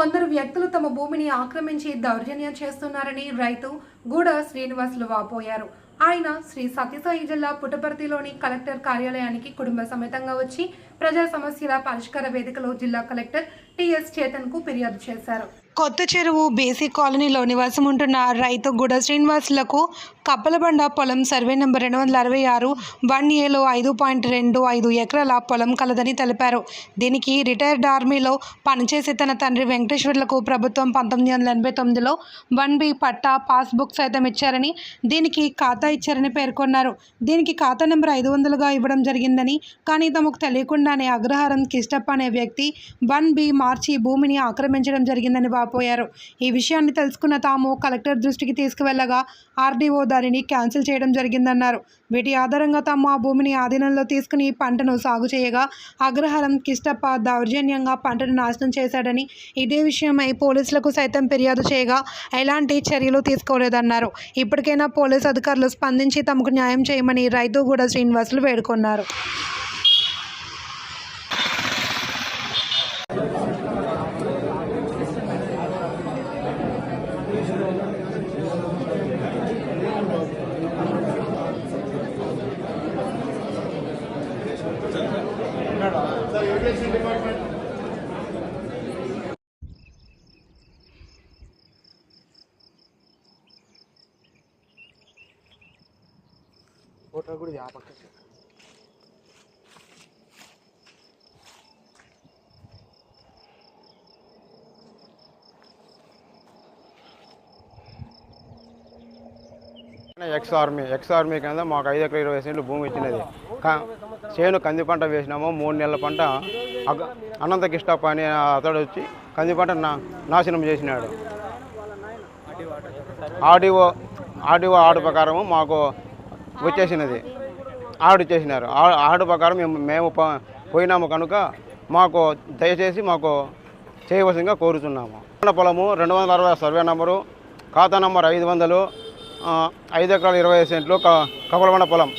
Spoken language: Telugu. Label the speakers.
Speaker 1: కొందరు వ్యక్తులు తమ భూమిని ఆక్రమించి దౌర్జన్యం చేస్తున్నారని రైతు గూడ శ్రీనివాసులు వాపోయారు. ఆయన శ్రీ సత్యసాయి జిల్లా పుట్టపర్తిలోని కలెక్టర్ కార్యాలయానికి కుటుంబ సమేతంగా వచ్చి ప్రజా సమస్యల పరిష్కార వేదికలో జిల్లా కలెక్టర్ టిఎస్ చేతన్కు ఫిర్యాదు చేశారు. కొత్త చెరువు బేసీ కాలనీలో నివాసం ఉంటున్న రైతు గుడ శ్రీనివాసులకు కప్పలబండ పొలం సర్వే నెంబర్ రెండు వందల అరవై ఆరు వన్ ఏలో ఐదు పాయింట్ రెండు ఐదు ఎకరాల పొలం కలదని తెలిపారు. దీనికి రిటైర్డ్ ఆర్మీలో పనిచేసే తన తండ్రి వెంకటేశ్వర్లకు ప్రభుత్వం పంతొమ్మిది వందల ఎనభై తొమ్మిదిలో వన్ బి పట్టా పాస్బుక్ సైతం ఇచ్చారని దీనికి ఖాతా ఇచ్చారని పేర్కొన్నారు. దీనికి ఖాతా నెంబర్ ఐదు వందలుగా ఇవ్వడం జరిగిందని కానీ తమకు తెలియకుండానే అగ్రహారం కిష్టప్ప అనే వ్యక్తి వన్ బి మార్చి భూమిని ఆక్రమించడం జరిగిందని బాబు వాపోయారు ఈ విషయాన్ని తెలుసుకున్న తాము కలెక్టర్ దృష్టికి తీసుకువెళ్ళగా ఆర్డీఓ దానిని క్యాన్సిల్ చేయడం జరిగిందన్నారు. వీటి ఆధారంగా తాము ఆ భూమిని ఆధీనంలో తీసుకుని పంటను సాగు చేయగా అగ్రహారం కిష్టప్ప దౌర్జన్యంగా పంటను నాశనం చేశాడని ఇదే విషయమై పోలీసులకు సైతం ఫిర్యాదు చేయగా ఎలాంటి చర్యలు తీసుకోలేదన్నారు. ఇప్పటికైనా పోలీసు అధికారులు స్పందించి తమకు న్యాయం చేయమని రైతు కూడా శ్రీనివాసులు వేడుకొన్నారు.
Speaker 2: ఫోటో కూడా ఆ పక్కకి ఎక్స్ ఆర్మీ ఎక్స్ ఆర్మీ కింద మాకు ఐదు ఎకరాల ఇరవై సెంట్లు భూమి ఇచ్చినది. చేను కంది పంట వేసినాము మూడు నెలల పంట. అనంత కిష్టప్ప అనే అతడు వచ్చి కంది పంట నా నాశనం చేసినాడు. ఆర్డీఓ ఆర్డీఓ ఆర్డర్ ప్రకారము మాకు వచ్చేసినది. ఆర్డర్ చేసినారు ఆ- ఆర్డర్ ప్రకారం మేము మేము పోయినాము కనుక మాకు దయచేసి మాకు చేయవలసిందిగా కోరుతున్నాము మన పొలము రెండు వందల అరవై సర్వే నంబరు ఖాతా నంబర్ ఐదు వందలు ఐదు ఎకరాల ఇరవై సెంట్లు క కపలబండ పొలం